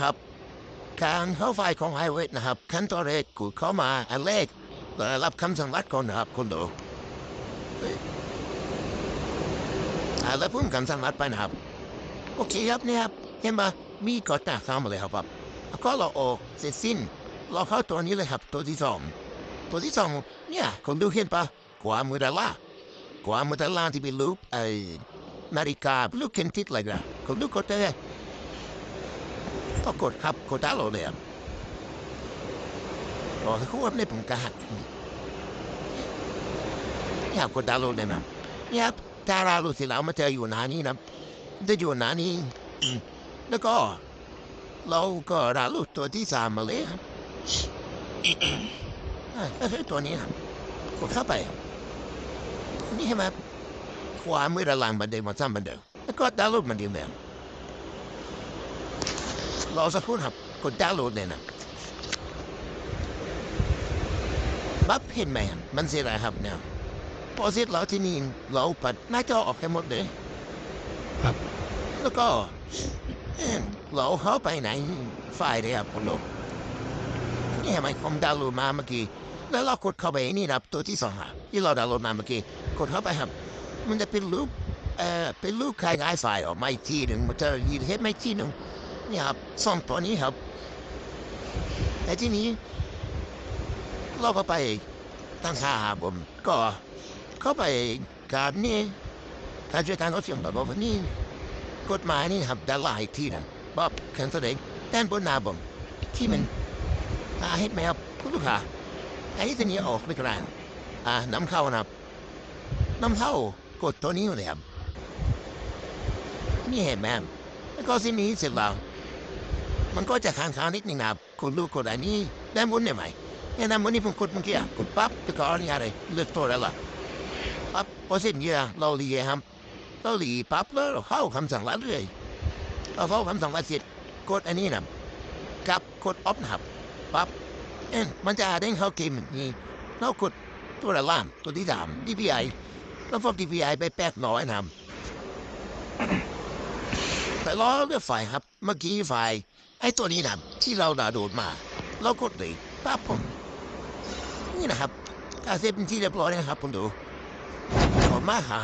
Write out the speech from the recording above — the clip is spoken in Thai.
ครับ การเข้าไฟของไฮเวย์นะครับขั้นตอนแรกกูเข้ามาอันแรกรับคำสั่งรัดก่อนนะครับคุณดูอาแล้วพุ่มคำสั่งรัดไปนะครับ โอเคครับเนี่ยครับเห็นปะมีกฎหน้าเข้ามาเลยครับครับแล้วก็เราออกเสร็จสิ้นเราเข้าตัวนี้เลยครับ ตัวที่สองตัวที่สองเนี่ยคุณดูเห็นปะขวามือดาล่างขวามือดาล่าที่เป็นรูปไอ้นาฬิกาลูกเข็นทิศอะไรกันคุณดูกดได้ ก็กดครับกดดาโลเลยครับรอสักครู่ครับในผมกระหักอยากกดดาวน์โหลดเลยนะเนี่ยครับดาราลูสิแล้วมาเจออยู่นานี้นะจะอยู่นานี้แล้วก็ เราก็ดาลดตัวที่สามมาเลยครับอ่าก็คือตัวนี้ครับกดเข้าไป นี่ใช่ไหมความมือด้านล่างมือนเดิมมาซ้ำมือนเดิมแล้วก็ดาวน์โหลดเหมือนเดิมเลย ครับรอสักครู่ครับกดดาวน์โหลดเลยนะบับเห็นไหมครับมันเสียอะไรครับเนี่ยพอเสร็จแล้วที่นี่เราปัดหน้าจอออกให้หมดเลยครับ แล้วก็เอิ่มเราเข้าไปในไฟล์เลยครับคุณลูกนี่เห็นไหมผมดาวน์โหลดมาเมื่อกี้แล้วเรากดเข้าไปนี่นะครับตัวที่สองครับที่เราดาวน์โหลดมาเมื่อกี้กดเข้าไปครับ มันจะเป็นรูปเอ่อเป็นรูปคล้ายๆไฟล์ออกมาอีกทีหนึ่งมันจะยืนเห็นไหมทีหนึ่ง เนี่ยครับสองตัวนี้ครับแต่ที่นี้เราก็ไปตั้งค่าผม ก็เข้าไปการนี่กาช่วยการรถเสียงแบบว่านี่กฎหมายนี่ครับด้านล่างอีกที่นึงบ๊อบแคนแสดงด้านบนหน้าผมที่มันอาเห็นไหมครับคุณลูกค้าไอ้ที่นี้ออกไม่กลางอ่าน้ำเข้านะครับนำเข้ากดตัวนี้เลยครับนี่เห็นไหมแล้วก็สิ่งนี้เสร็จแล้ว มันก็จะค้างค้านิดนึงนะคุณลูกกดอันนี้ด้านบนได้ไหมเนี่ยด้านบนนี่ผมกดเมื่อกี้อะกดปั๊บแล้วก็อันนี้อะไรเลือกตัวแล้วล่ะปั๊บพอเสร็จเนี่ยเราเรียครับเราหลีปั๊บแล้วเข้าคำสั่งลัดเลยเราเข้าคำสั่งลัดเสร็จกดอันนี้นะกับกดออฟนะครับปั๊บเอ๊ะมันจะเด้งเข้าเกมนี่เรากดตัวละล่ามตัวที่สาม DPI แล้วพอก DPI ไปแปดร้อยนะครับแต่ล้อเลือกฝ่ายครับ เมื่อกี้ฝ่าย ไอ้ตัวนี้นะที่เราดาโดนมา เรากดเลยปั๊บผมนี่นะครับกาเซฟเป็นที่เรียบร้อยนะครับคุณดูขอมาหา